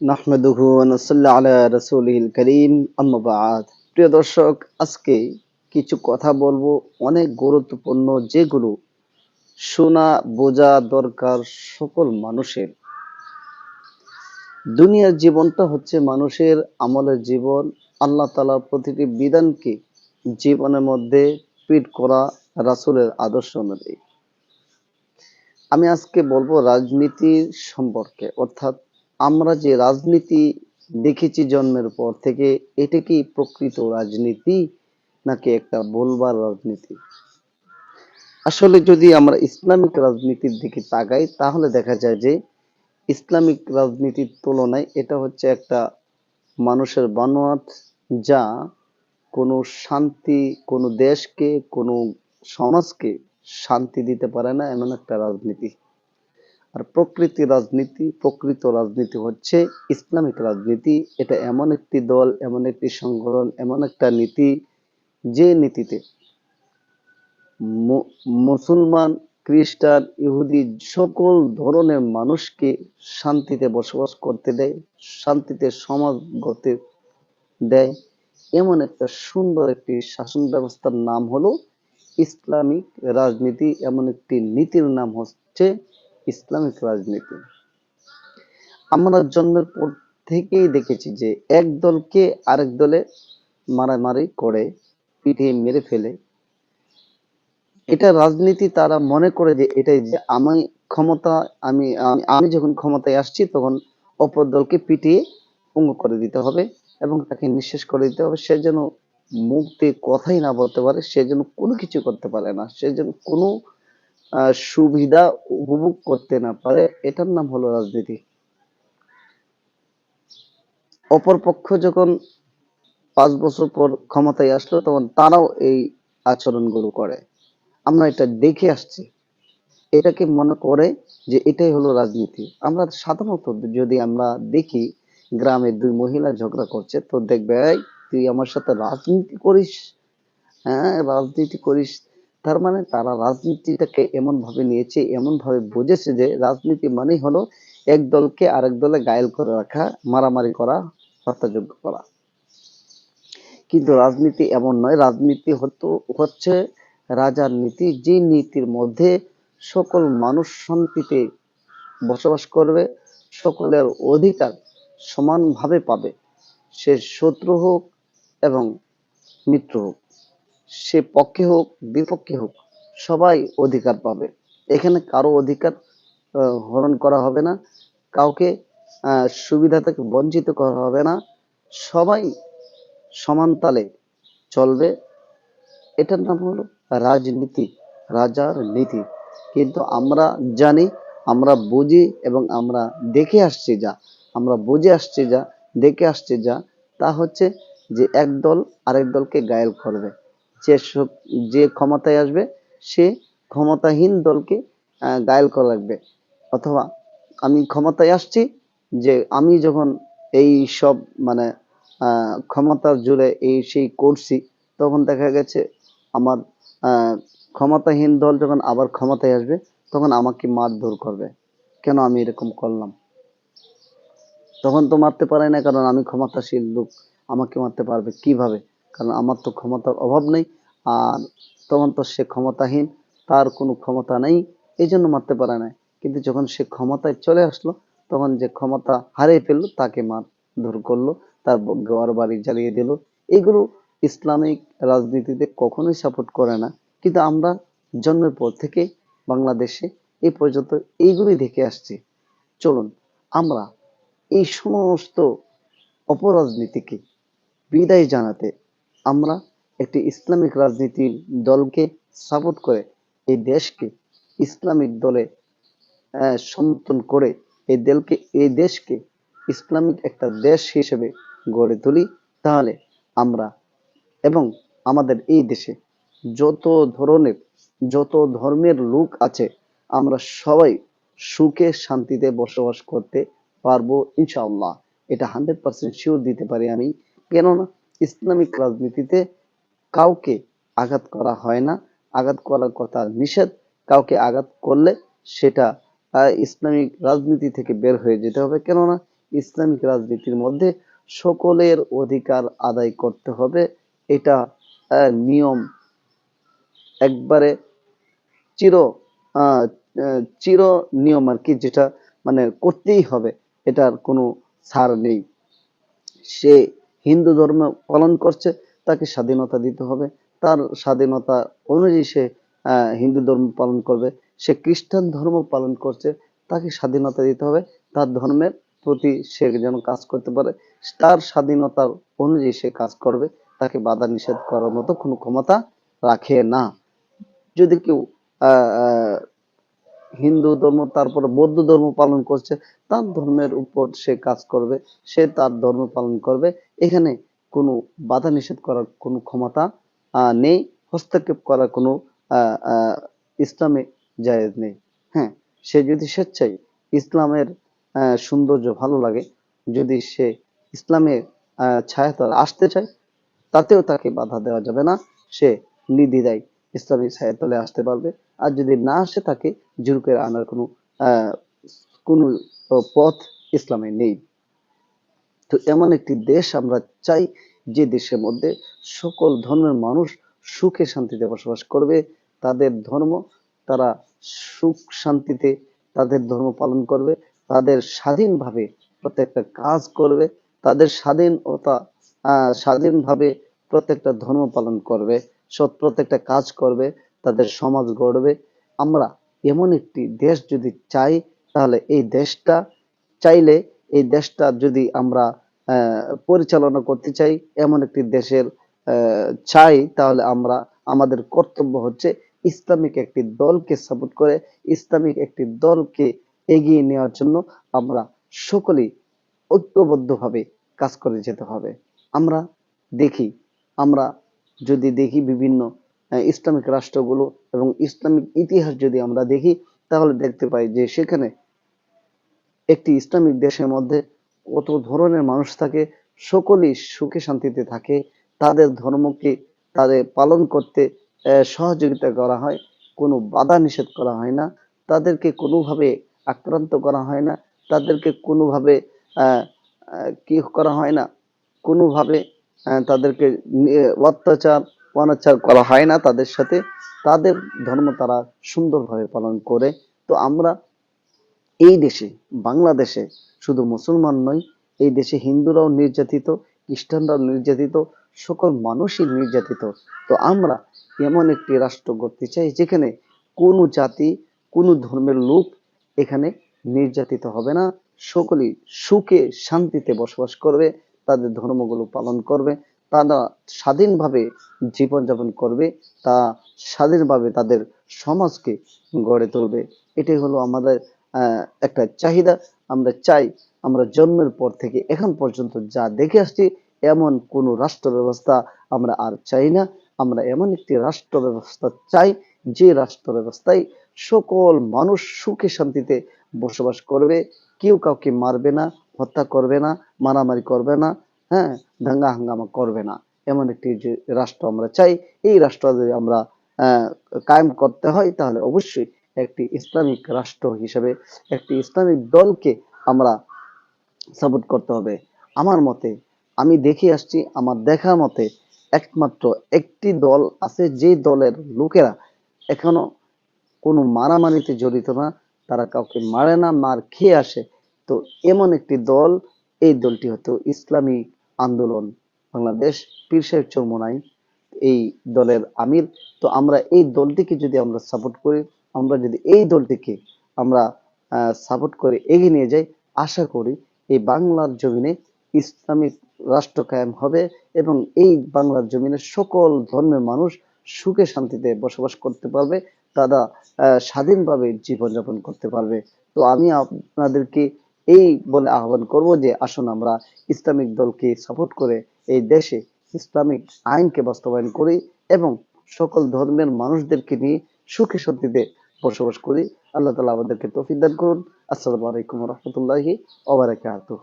নাহমেদুহু আলা রসুলিল করিম আম্মাবাদ প্রিয় দর্শক, আজকে কিছু কথা বলব অনেক গুরুত্বপূর্ণ, যেগুলো শোনা, বোঝা দরকার সকল মানুষের। দুনিয়ার জীবনটা হচ্ছে মানুষের আমলের জীবন। আল্লাহ তালা প্রতিটি বিধানকে জীবনের মধ্যে পিট করা রাসুলের আদর্শ অনুযায়ী। আমি আজকে বলব রাজনীতির সম্পর্কে, অর্থাৎ আমরা যে রাজনীতি দেখেছি জন্মের পর থেকে, এটা কি প্রকৃত রাজনীতি নাকি একটা বলবার রাজনীতি? আসলে যদি আমরা ইসলামিক রাজনীতির দিকে তাকাই, তাহলে দেখা যায় যে ইসলামিক রাজনীতির তুলনায় এটা হচ্ছে একটা মানুষের বানোয়াট যা কোনো শান্তি, কোনো দেশকে, কোনো সমাজকে শান্তি দিতে পারে না এমন একটা রাজনীতি। আর প্রকৃতি রাজনীতি, প্রকৃত রাজনীতি হচ্ছে ইসলামিক রাজনীতি। এটা এমন একটি দল, এমন একটি সংগঠন, এমন একটা নীতি, যে নীতিতে মুসলমান, খ্রিস্টান, ইহুদি সকল ধরনের মানুষকে শান্তিতে বসবাস করতে দেয়, শান্তিতে সমাজ গড়তে দেয়। এমন একটা সুন্দর একটি শাসন ব্যবস্থার নাম হলো ইসলামিক রাজনীতি। এমন একটি নীতির নাম হচ্ছে ইসলামিক রাজনীতি। আমরা জন্মের পর থেকেই দেখেছি যে এক দলকে আরেক দলে মারামারি করে পিঠে মেরে ফেলে। এটা রাজনীতি তারা মনে করে যে এটাই যে আমি ক্ষমতা, আমি আমি যখন ক্ষমতায় আসছি তখন অপর দলকে পিটিয়ে পঙ্গু করে দিতে হবে এবং তাকে নিঃশেষ করে দিতে হবে। সে যেন মুক্তি কথাই না বলতে পারে, সে যেন কোনো কিছু করতে পারে না, সে যেন কোনো সুবিধা উপভোগ করতে না পারে, এটার নাম হলো রাজনীতি। অপর পক্ষ যখন পাঁচ বছর পর ক্ষমতায় আসলো, তখন তারাও এই আচরণগুলো করে। আমরা এটা দেখে আসছি। এটাকে মনে করে যে এটাই হলো রাজনীতি। আমরা সাধারণত যদি আমরা দেখি, গ্রামে দুই মহিলা ঝগড়া করছে, তো দেখবে তুই আমার সাথে রাজনীতি করিস? হ্যাঁ রাজনীতি করিস তার মানে তারা রাজনীতিটাকে এমন ভাবে নিয়েছে এমন ভাবে বুঝেছে যে রাজনীতি মানে হলো এক দলকে আরেক দলে গায়েল করে রাখা, মারামারি করা হত্যাযোগ্য করা। কিন্তু রাজনীতি এমন নয়, রাজনীতি হতো, হচ্ছে রাজার নীতি, যে নীতির মধ্যে সকল মানুষ শান্তিতে বসবাস করবে, সকলের অধিকার সমানভাবে পাবে। সে শত্রু হোক এবং মিত্র হোক। সে পক্ষে হোক, বিপক্ষে হোক, সবাই অধিকার পাবে। এখানে কারও অধিকার হরণ করা হবে না। কাউকে সুবিধা থেকে বঞ্চিত করা হবে না। সবাই সমান তালে চলবে। এটার নাম হলো রাজনীতি, রাজার নীতি। কিন্তু আমরা জানি, আমরা বুঝি এবং আমরা দেখে আসছি যা, আমরা বুঝে আসছি যা, দেখে আসছি যা, তা হচ্ছে যে এক দল আরেক দলকে গায়েল করবে যে যে ক্ষমতায় আসবে, সে ক্ষমতাহীন দলকে গায়েল করা লাগবে। অথবা আমি ক্ষমতায় আসছি যে আমি যখন এই সব মানে ক্ষমতার জুড়ে এই সেই করছি, তখন দেখা গেছে আমার ক্ষমতাহীন দল যখন আবার ক্ষমতায় আসবে, তখন আমাকে মারধর করবে। কেন আমি এরকম করলাম? তখন তো মারতে পারে না, কারণ আমি ক্ষমতাশীল লোক। আমাকে মারতে পারবে কীভাবে? কারণ আমার তো ক্ষমতার অভাব নেই, আর তখন তো সে ক্ষমতাহীন, তার কোনো ক্ষমতা নেই, এই জন্য মারতে পারে না কিন্তু যখন সে ক্ষমতায় চলে আসলো, তখন যে ক্ষমতা হারিয়ে ফেলল, তাকে মার ধর করল, তার ঘর বাড়ি জ্বালিয়ে দিল। এগুলো ইসলামিক রাজনীতিতে কখনোই সাপোর্ট করে না। কিন্তু আমরা জন্মের পর থেকে বাংলাদেশে এই পর্যন্ত এইগুলোই দেখে আসছি। চলুন, আমরা এই সমস্ত অপরাজনীতিকে বিদায় জানাতে আমরা একটি ইসলামিক রাজনীতির দলকে সাপোর্ট করে এই দেশকে, ইসলামিক দলে সমর্থন করে এই দলকে, এই দেশকে ইসলামিক একটা দেশ হিসেবে গড়ে তুলি, তাহলে আমরা এবং আমাদের এই দেশে যত ধরনের, যত ধর্মের লোক আছে, আমরা সবাই সুখে শান্তিতে বসবাস করতে পারব, ইনশাআল্লাহ। এটা হান্ড্রেড পার্সেন্ট শিওর দিতে পারি আমি। কেননা ইসলামিক রাজনীতিতে কাউকে আঘাত করা হয় না। আঘাত করার কথা নিষেধ। কাউকে আঘাত করলে সেটা ইসলামিক রাজনীতি থেকে বের হয়ে যেতে হবে। কেননা ইসলামিক রাজনীতির মধ্যে সকলের অধিকার আদায় করতে হবে। এটা নিয়ম একবারে চির চির নিয়ম আর কি যেটা মানে করতেই হবে। এটার কোনো ছাড় নেই। সে হিন্দু ধর্ম পালন করছে তাকে স্বাধীনতা দিতে হবে। তার স্বাধীনতা অনুযায়ী সে হিন্দু ধর্ম পালন করবে। সে খ্রিস্টান ধর্ম পালন করছে তাকে স্বাধীনতা দিতে হবে। তার ধর্মের প্রতি সে যেন কাজ করতে পারে তার স্বাধীনতার অনুযায়ী সে কাজ করবে। তাকে বাধা নিষেধ করার মতো কোনো ক্ষমতা রাখে না। যদি কেউ আহ, হিন্দু ধর্ম তারপরে বৌদ্ধ ধর্ম পালন করছে তার ধর্মের উপর সে কাজ করবে সে তার ধর্ম পালন করবে। এখানে কোনো বাধা নিষেধ করার কোনো ক্ষমতা নেই হস্তক্ষেপ করার কোনো ইসলামে জায়েজ নেই। হ্যাঁ সে যদি স্বেচ্ছায় ইসলামের সৌন্দর্য ভালো লাগে যদি সে ইসলামের আহ, ছায়াতলে আসতে চায় তাতেও তাকে বাধা দেওয়া যাবে না। সে নির্দ্বিধায় ইসলামী ছায়াতলে আসতে পারবে। আর যদি না আসে তাকে জোর আনার কোনো কোনো পথ ইসলামে নেই। তো এমন একটি দেশ আমরা চাই, যে দেশের মধ্যে সকল ধর্মের মানুষ সুখে শান্তিতে বসবাস করবে। তাদের ধর্ম, তারা সুখ শান্তিতে তাদের ধর্ম পালন করবে। তাদের স্বাধীনভাবে প্রত্যেকটা কাজ করবে। তাদের স্বাধীনতা স্বাধীনভাবে প্রত্যেকটা ধর্ম পালন করবে। সৎ প্রত্যেকটা কাজ করবে, তাদের সমাজ গড়বে। আমরা এমন একটি দেশ যদি চাই, তাহলে এই দেশটা চাইলে এই দেশটা যদি আমরা পরিচালনা করতে চাই, এমন একটি দেশের চাই, তাহলে আমরা, আমাদের কর্তব্য হচ্ছে ইসলামিক একটি দলকে সাপোর্ট করে, ইসলামিক একটি দলকে এগিয়ে নেওয়ার জন্য আমরা সকলেই ঐক্যবদ্ধভাবে কাজ করে যেতে হবে। আমরা দেখি, আমরা যদি দেখি বিভিন্ন ইসলামিক রাষ্ট্রগুলো এবং ইসলামিক ইতিহাস যদি আমরা দেখি, তাহলে দেখতে পাই যে সেখানে একটি ইসলামিক দেশের মধ্যে কত ধরনের মানুষ থাকে, সকলেই সুখে শান্তিতে থাকে, তাদের ধর্মকে তাদের পালন করতে সহযোগিতা করা হয়, কোনো বাধা নিষেধ করা হয় না, তাদেরকে কোনোভাবে আক্রান্ত করা হয় না, তাদেরকে কোনোভাবে কি করা হয় না, কোনোভাবে তাদেরকে অত্যাচার, অনাচার করা হয় না তাদের সাথে। তাদের ধর্ম তারা সুন্দরভাবে পালন করে। তো আমরা এই দেশে, বাংলাদেশে শুধু মুসলমান নয় এই দেশে হিন্দুরাও নির্যাতিত, খ্রিস্টানরাও নির্যাতিত, সকল মানুষই নির্যাতিত। তো আমরা এমন একটি রাষ্ট্র গড়তে চাই যেখানে কোনো জাতি, কোনো ধর্মের লোক এখানে নির্যাতিত হবে না। সকলেই সুখে শান্তিতে বসবাস করবে। তাদের ধর্মগুলো পালন করবে, তারা স্বাধীনভাবে জীবনযাপন করবে, তা স্বাধীনভাবে তাদের সমাজকে গড়ে তুলবে। এটাই হলো আমাদের একটা চাহিদা। আমরা চাই আমরা জন্মের পর থেকে এখন পর্যন্ত যা দেখে আসছি, এমন কোনো রাষ্ট্র ব্যবস্থা আমরা আর চাই না। আমরা এমন একটি রাষ্ট্র ব্যবস্থা চাই, যে রাষ্ট্র ব্যবস্থায় সকল মানুষ সুখে শান্তিতে বসবাস করবে, কেউ কাউকে মারবে না, হত্যা করবে না, মারামারি করবে না হ্যাঁ দাঙ্গা হাঙ্গামা করবে না। এমন একটি যে রাষ্ট্র আমরা চাই, এই রাষ্ট্র যদি আমরা কায়েম করতে হয়, তাহলে অবশ্যই একটি ইসলামিক রাষ্ট্র হিসেবে, একটি ইসলামিক দলকে আমরা সাপোর্ট করতে হবে। আমার মতে, আমি দেখে আসছি, আমার দেখা মতে, একমাত্র একটি দল আছে, যে দলের লোকেরা এখনও কোনো মারামারিতে জড়িত না তারা কাউকে মারে না, মার খেয়ে আসে। তো এমন একটি দল, এই দলটি হতো ইসলামী আন্দোলন, বাংলাদেশ পীর সাহেব চরমোনাই এই দলের আমির। তো আমরা এই দলটিকে যদি আমরা সাপোর্ট করি, আমরা যদি এই দলটিকে আমরা সাপোর্ট করে এগিয়ে নিয়ে যাই, আশা করি এই বাংলার জমিনে ইসলামিক রাষ্ট্র কায়েম হবে এবং এই বাংলার জমিনে সকল ধর্মের মানুষ সুখে শান্তিতে বসবাস করতে পারবে। তারা স্বাধীনভাবে জীবনযাপন করতে পারবে। তো আমি আপনাদেরকে এই বলে আহ্বান করব যে, আসুন আমরা ইসলামিক দলকে সাপোর্ট করে এই দেশে ইসলামিক আইনকে বাস্তবায়ন করি এবং সকল ধর্মের মানুষদেরকে নিয়ে সুখে শান্তিতে বসবাস করি। আল্লাহ তালা আমাদেরকে তৌফিক দান করুন। আসসালামু আলাইকুম রহমতুল্লাহি ওবারাকাতুহ